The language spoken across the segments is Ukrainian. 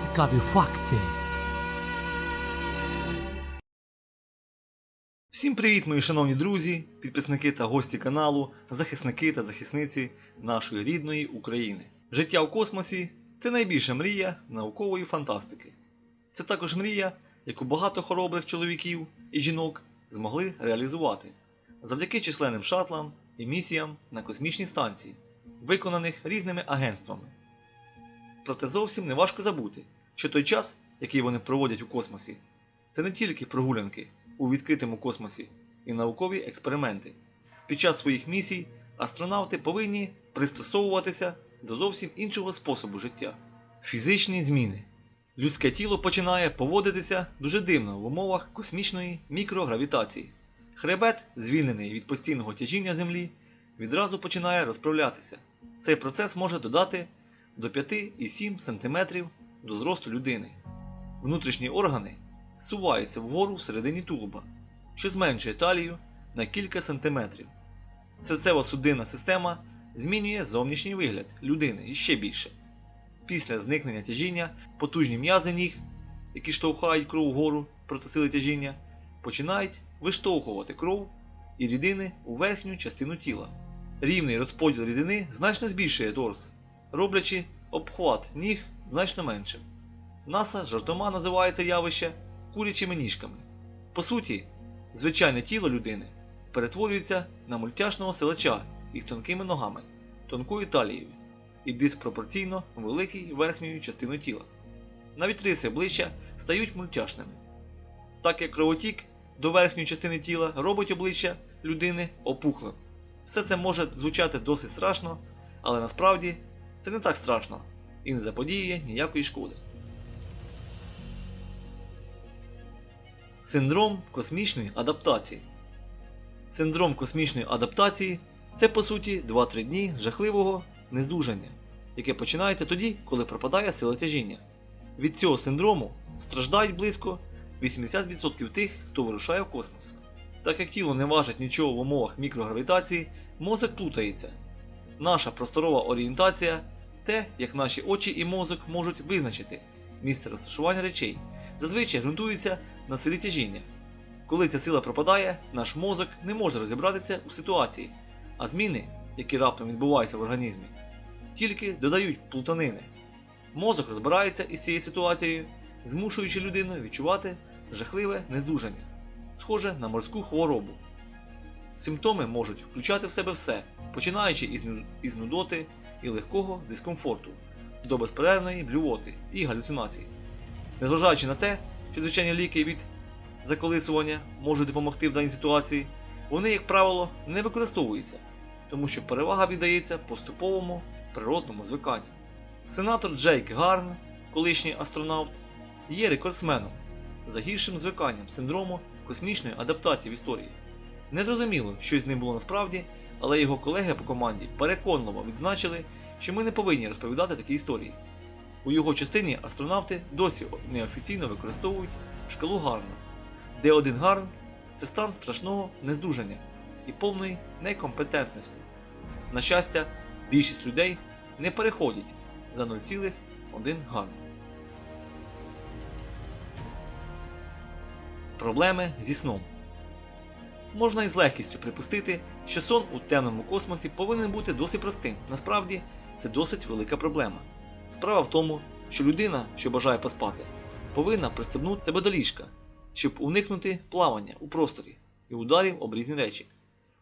Цікаві факти. Всім привіт, мої шановні друзі, підписники та гості каналу, захисники та захисниці нашої рідної України. Життя в космосі це найбільша мрія наукової фантастики. Це також мрія, яку багато хоробрих чоловіків і жінок змогли реалізувати завдяки численним шатлам і місіям на космічній станції, виконаних різними агентствами. Проте зовсім не важко забути, що той час, який вони проводять у космосі, це не тільки прогулянки у відкритому космосі і наукові експерименти. Під час своїх місій астронавти повинні пристосовуватися до зовсім іншого способу життя. Фізичні зміни. Людське тіло починає поводитися дуже дивно в умовах космічної мікрогравітації. Хребет, звільнений від постійного тяжіння Землі, відразу починає розправлятися. Цей процес може додати до 5,7 см до зросту людини. Внутрішні органи зсуваються вгору всередині тулуба, що зменшує талію на кілька сантиметрів. Серцево-судинна система змінює зовнішній вигляд людини іще більше. Після зникнення тяжіння потужні м'язи ніг, які штовхають кров вгору проти сили тяжіння, починають виштовхувати кров і рідини у верхню частину тіла. Рівний розподіл рідини значно збільшує торс, роблячи обхват ніг значно меншим. НАСА жартома називає це явище курячими ніжками. По суті, звичайне тіло людини перетворюється на мультяшного силача із тонкими ногами, тонкою талією і диспропорційно великою верхньою частиною тіла. Навіть риси обличчя стають мультяшними. Так як кровотік до верхньої частини тіла робить обличчя людини опухлим. Все це може звучати досить страшно, але насправді це не так страшно і не заподіює ніякої шкоди. Синдром космічної адаптації. Синдром космічної адаптації це по суті 2-3 дні жахливого нездужання, яке починається тоді, коли пропадає сила тяжіння. Від цього синдрому страждають близько 80% тих, хто вирушає в космос. Так як тіло не важить нічого в умовах мікрогравітації, мозок плутається. Наша просторова орієнтація те, як наші очі і мозок можуть визначити місце розташування речей, зазвичай ґрунтується на силі тяжіння. Коли ця сила пропадає, наш мозок не може розібратися у ситуації, а зміни, які раптом відбуваються в організмі, тільки додають плутанини. Мозок розбирається із цією ситуацією, змушуючи людину відчувати жахливе нездужання, схоже на морську хворобу. Симптоми можуть включати в себе все, починаючи із, із нудоти і легкого дискомфорту до безперервної блювоти і галюцинацій. Незважаючи на те, що звичайні ліки від заколисування можуть допомогти в даній ситуації, вони, як правило, не використовуються, тому що перевага віддається поступовому природному звиканню. Сенатор Джейк Гарн, колишній астронавт, є рекордсменом за гіршим звиканням синдрому космічної адаптації в історії. Незрозуміло, що з ним було насправді, але його колеги по команді переконливо відзначили, що ми не повинні розповідати такі історії. У його частині астронавти досі неофіційно використовують шкалу Гарна, де один Гарн це стан страшного нездужання і повної некомпетентності. На щастя, більшість людей не переходять за 0,1 Гарн. Проблеми зі сном. Можна із легкістю припустити, що сон у темному космосі повинен бути досить простим. Насправді, це досить велика проблема. Справа в тому, що людина, що бажає поспати, повинна пристебнути себе до ліжка, щоб уникнути плавання у просторі і ударів об різні речі.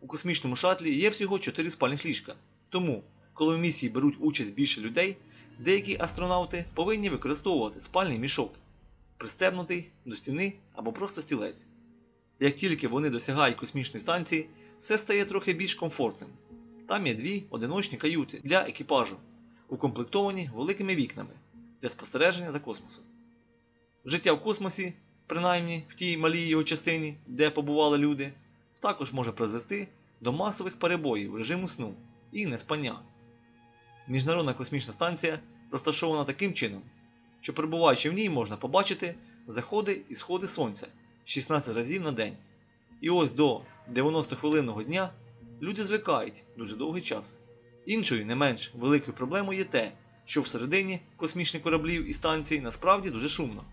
У космічному шатлі є всього 4 спальних ліжка. Тому, коли в місії беруть участь більше людей, деякі астронавти повинні використовувати спальний мішок, пристебнутий до стіни або просто стілець. Як тільки вони досягають космічної станції, все стає трохи більш комфортним. Там є дві одиночні каюти для екіпажу, укомплектовані великими вікнами для спостереження за космосом. Життя в космосі, принаймні в тій малій його частині, де побували люди, також може призвести до масових перебоїв режиму сну і неспання. Міжнародна космічна станція розташована таким чином, що перебуваючи в ній можна побачити заходи і сходи сонця 16 разів на день. І ось до 90-хвилинного дня люди звикають дуже довгий час. Іншою не менш великою проблемою є те, що всередині космічних кораблів і станцій насправді дуже шумно.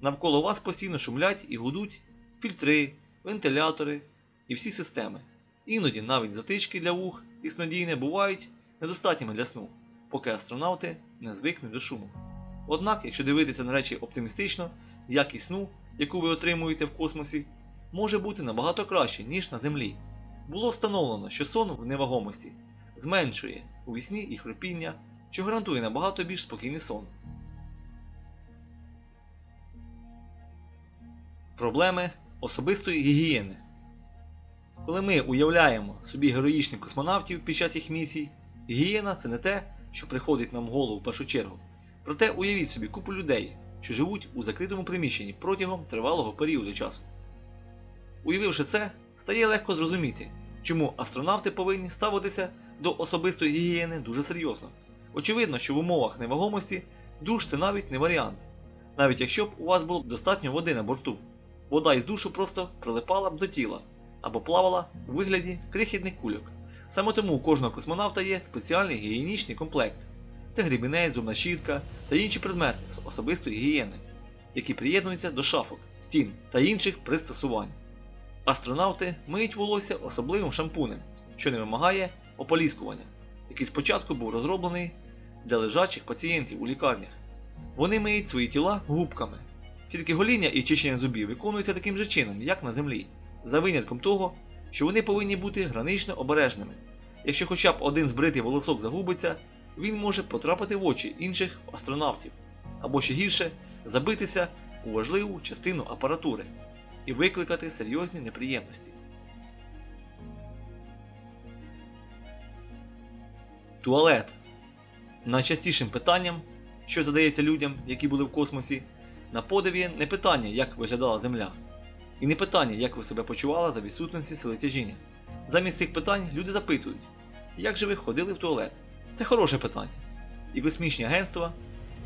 Навколо вас постійно шумлять і гудуть фільтри, вентилятори і всі системи. Іноді навіть затички для вух і снодійне бувають недостатніми для сну, поки астронавти не звикнуть до шуму. Однак, якщо дивитися на речі оптимістично, якість сну, яку ви отримуєте в космосі, може бути набагато краще, ніж на Землі. Було встановлено, що сон в невагомості зменшує у вісні і хропіння, що гарантує набагато більш спокійний сон. Проблеми особистої гігієни. Коли ми уявляємо собі героїчних космонавтів під час їх місій, гігієна це не те, що приходить нам в голову в першу чергу. Проте уявіть собі купу людей, що живуть у закритому приміщенні протягом тривалого періоду часу. Уявивши це, стає легко зрозуміти, чому астронавти повинні ставитися до особистої гігієни дуже серйозно. Очевидно, що в умовах невагомості душ це навіть не варіант, навіть якщо б у вас було достатньо води на борту. Вода із душу просто прилипала б до тіла або плавала у вигляді крихітних кульок. Саме тому у кожного космонавта є спеціальний гігієнічний комплект. Це грібінець, зубна щітка та інші предмети особистої гігієни, які приєднуються до шафок, стін та інших пристосувань. Астронавти миють волосся особливим шампунем, що не вимагає ополіскування, який спочатку був розроблений для лежачих пацієнтів у лікарнях. Вони миють свої тіла губками. Тільки гоління і чищення зубів виконуються таким же чином, як на землі, за винятком того, що вони повинні бути гранично обережними. Якщо хоча б один збритий волосок загубиться, він може потрапити в очі інших астронавтів, або ще гірше забитися у важливу частину апаратури і викликати серйозні неприємності. Туалет. Найчастішим питанням, що задається людям, які були в космосі, на подиві не питання, як виглядала Земля, і не питання, як ви себе почували за відсутності сили тяжіння. Замість цих питань люди запитують, як же ви ходили в туалет? Це хороше питання. І космічні агентства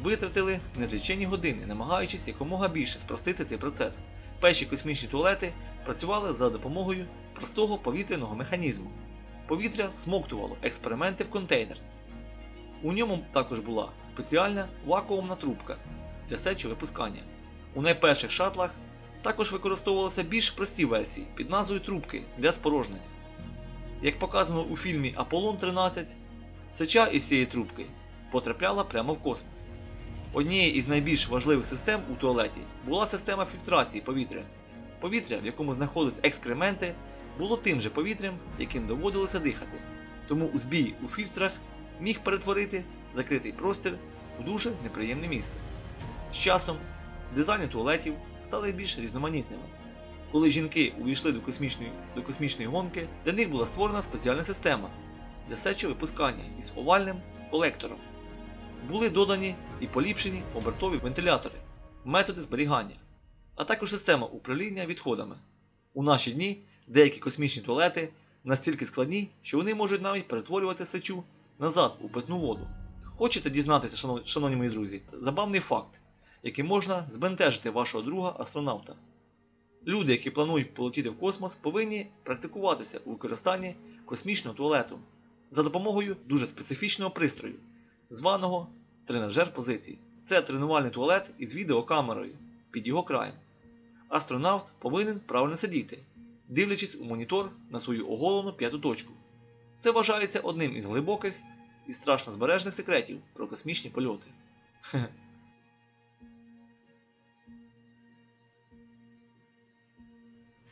витратили незлічені години, намагаючись якомога більше спростити цей процес. Перші космічні туалети працювали за допомогою простого повітряного механізму. Повітря всмоктувало експерименти в контейнер. У ньому також була спеціальна вакуумна трубка для сечовипускання. У найперших шатлах також використовувалися більш прості версії під назвою трубки для спорожнення. Як показано у фільмі Аполлон 13, сеча із цієї трубки потрапляла прямо в космос. Однією із найбільш важливих систем у туалеті була система фільтрації повітря. Повітря, в якому знаходяться екскременти, було тим же повітрям, яким доводилося дихати, тому збій у фільтрах міг перетворити закритий простір в дуже неприємне місце. З часом дизайни туалетів стали більш різноманітними. Коли жінки увійшли до космічної, до космічної гонки, для них була створена спеціальна система для сечовипускання із овальним колектором. Були додані і поліпшені обертові вентилятори, методи зберігання, а також система управління відходами. У наші дні деякі космічні туалети настільки складні, що вони можуть навіть перетворювати сечу назад у питну воду. Хочете дізнатися, шановні мої друзі, забавний факт, який можна збентежити вашого друга астронавта. Люди, які планують полетіти в космос, повинні практикуватися у використанні космічного туалету за допомогою дуже специфічного пристрою, званого тренажер позицій. Це тренувальний туалет із відеокамерою під його краєм. Астронавт повинен правильно сидіти, дивлячись у монітор на свою оголену п'яту точку. Це вважається одним із глибоких і страшно збережних секретів про космічні польоти.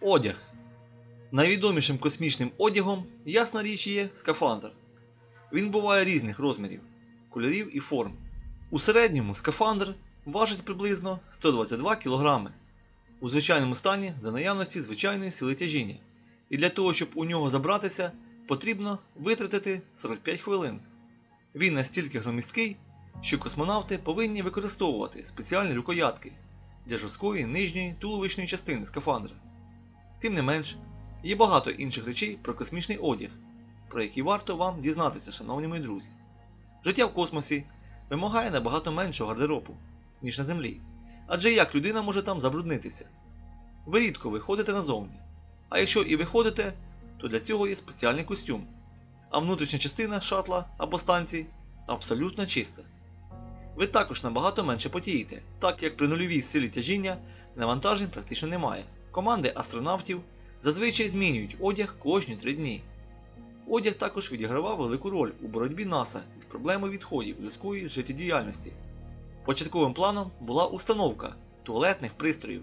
Одяг. Найвідомішим космічним одягом, ясна річ, є скафандр. Він буває різних розмірів, кольорів і форм. У середньому скафандр важить приблизно 122 кг у звичайному стані за наявності звичайної сили тяжіння. І для того, щоб у нього забратися, потрібно витратити 45 хвилин. Він настільки громісткий, що космонавти повинні використовувати спеціальні рукоятки для жорсткої нижньої туловищної частини скафандра. Тим не менш, є багато інших речей про космічний одяг, про які варто вам дізнатися, шановні мої друзі. Життя в космосі вимагає набагато меншого гардеробу, ніж на Землі. Адже як людина може там забруднитися? Ви рідко виходите назовні. А якщо і виходите, то для цього є спеціальний костюм. А внутрішня частина шатла або станції абсолютно чиста. Ви також набагато менше потієте, так як при нульовій силі тяжіння навантажень практично немає. Команди астронавтів зазвичай змінюють одяг кожні 3 дні. Одяг також відігравав велику роль у боротьбі НАСА із проблемою відходів людської життєдіяльності. Початковим планом була установка туалетних пристроїв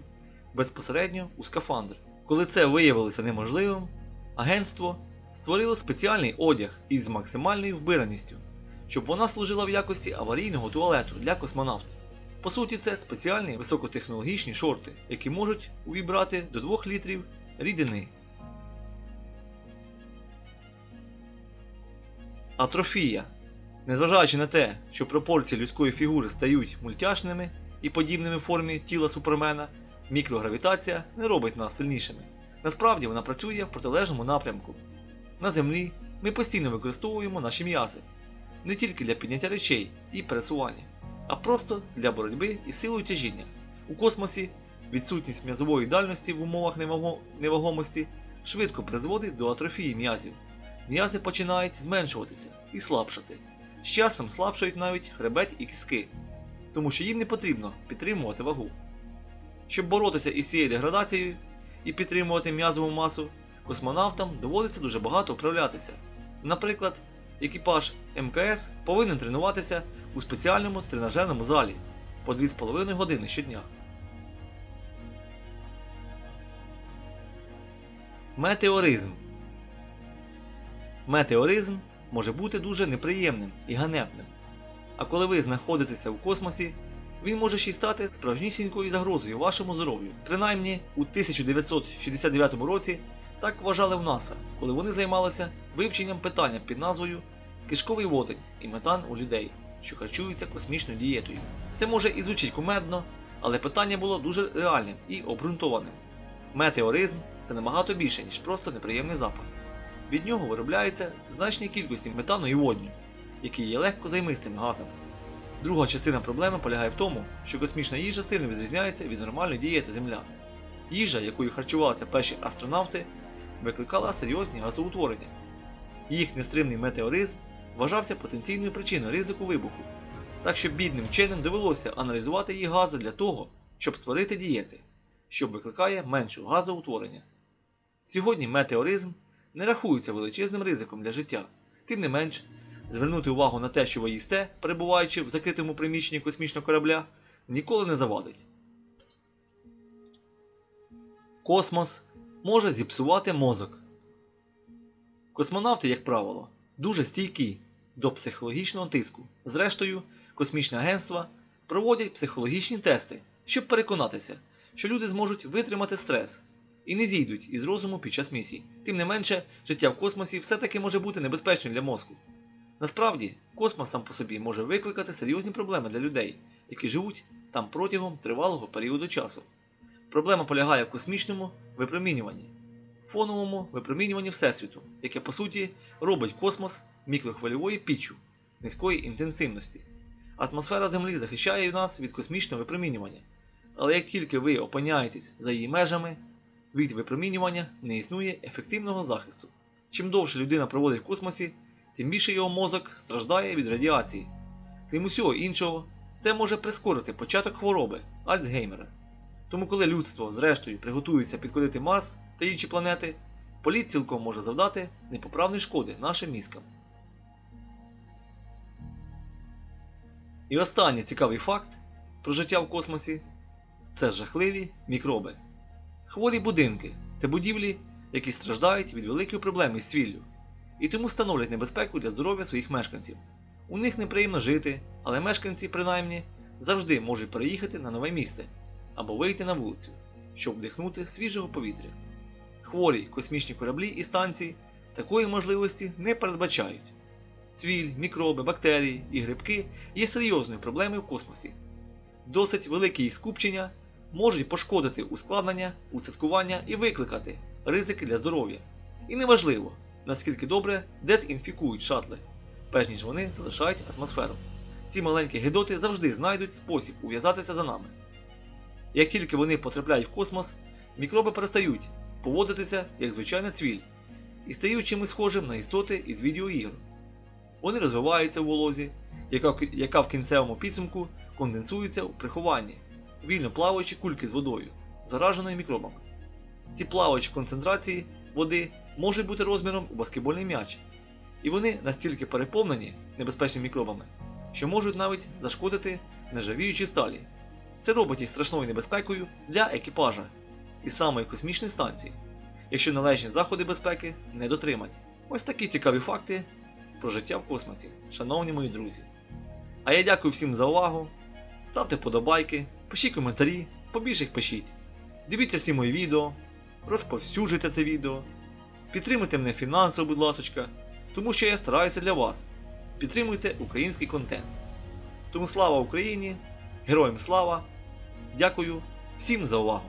безпосередньо у скафандр. Коли це виявилося неможливим, агентство створило спеціальний одяг із максимальною вбираністю, щоб вона служила в якості аварійного туалету для космонавта. По суті, це спеціальні високотехнологічні шорти, які можуть увібрати до 2 літрів рідини. Атрофія. Незважаючи на те, що пропорції людської фігури стають мультяшними і подібними в формі тіла супермена, мікрогравітація не робить нас сильнішими. Насправді вона працює в протилежному напрямку. На Землі ми постійно використовуємо наші м'язи не тільки для підняття речей і пересування, а просто для боротьби із силою тяжіння. У космосі відсутність м'язової дальності в умовах невагомості швидко призводить до атрофії м'язів. М'язи починають зменшуватися і слабшати. З часом слабшають навіть хребет і кістки, тому що їм не потрібно підтримувати вагу. Щоб боротися із цією деградацією і підтримувати м'язову масу, космонавтам доводиться дуже багато вправлятися. Наприклад, екіпаж МКС повинен тренуватися у спеціальному тренажерному залі по 2,5 години щодня. Метеоризм Метеоризм може бути дуже неприємним і ганебним. А коли ви знаходитеся в космосі, він може ще й стати справжнісінькою загрозою вашому здоров'ю. Принаймні у 1969 році так вважали в НАСА, коли вони займалися вивченням питання під назвою Кишковий водень і метан у людей, що харчуються космічною дієтою. Це може і звучить кумедно, але питання було дуже реальним і обґрунтованим. Метеоризм це набагато більше, ніж просто неприємний запах. Від нього виробляються значні кількості метану і водню, які є легко займистими газами. Друга частина проблеми полягає в тому, що космічна їжа сильно відрізняється від нормальної дієти землян. Їжа, якою харчувалися перші астронавти, викликала серйозні газоутворення. Їх нестримний метеоризм вважався потенційною причиною ризику вибуху, так що бідним вченим довелося аналізувати їх гази для того, щоб створити дієти, що викликає менше газоутворення. Сьогодні метеоризм не рахується величезним ризиком для життя, тим не менш, звернути увагу на те, що ви їсте, перебуваючи в закритому приміщенні космічного корабля, ніколи не завадить. Космос може зіпсувати мозок. Космонавти, як правило, дуже стійкі до психологічного тиску. Зрештою, космічні агентства проводять психологічні тести, щоб переконатися, що люди зможуть витримати стрес і не зійдуть із розуму під час місії. Тим не менше, життя в космосі все-таки може бути небезпечним для мозку. Насправді, космос сам по собі може викликати серйозні проблеми для людей, які живуть там протягом тривалого періоду часу. Проблема полягає в космічному випромінюванні, фоновому випромінюванні Всесвіту, яке по суті робить космос мікрохвильовою піччю низької інтенсивності. Атмосфера Землі захищає нас від космічного випромінювання. Але як тільки ви опиняєтесь за її межами, від випромінювання не існує ефективного захисту. Чим довше людина проводить в космосі, тим більше його мозок страждає від радіації. Крім усього іншого, це може прискорити початок хвороби Альцгеймера. Тому, коли людство, зрештою, приготується підходити Марс та інші планети, політ цілком може завдати непоправної шкоди нашим мізкам. І останній цікавий факт про життя в космосі це жахливі мікроби. Хворі будинки це будівлі, які страждають від великої проблеми з цвіллю, і тому становлять небезпеку для здоров'я своїх мешканців. У них неприємно жити, але мешканці, принаймні, завжди можуть переїхати на нове місце або вийти на вулицю, щоб вдихнути свіжого повітря. Хворі космічні кораблі і станції такої можливості не передбачають. Цвіль, мікроби, бактерії і грибки є серйозною проблемою в космосі. Досить великі їх скупчення можуть пошкодити ускладнення, устаткування і викликати ризики для здоров'я. І неважливо, наскільки добре дезінфікують шатли, перш ніж вони залишають атмосферу. Ці маленькі гидоти завжди знайдуть спосіб ув'язатися за нами. Як тільки вони потрапляють в космос, мікроби перестають поводитися як звичайна цвіль і стають чимось схожим на істоти із відеоігр. Вони розвиваються у волозі, яка в кінцевому підсумку конденсується у прихованні, вільно плаваючі кульки з водою, зараженою мікробами. Ці плаваючі концентрації води можуть бути розміром у баскетбольний м'яч, і вони настільки переповнені небезпечними мікробами, що можуть навіть зашкодити нержавіючій сталі. Це робить їх страшною небезпекою для екіпажа і самої космічної станції, якщо належні заходи безпеки не дотримані. Ось такі цікаві факти про життя в космосі, шановні мої друзі. А я дякую всім за увагу. Ставте вподобайки, пишіть коментарі, побільше їх пишіть. Дивіться всі мої відео, розповсюджуйте це відео, підтримуйте мене фінансово, будь ласочка, тому що я стараюся для вас. Підтримуйте український контент. Тому слава Україні! Героям слава! Дякую всім за увагу!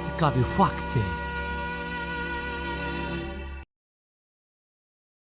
Цікаві факти.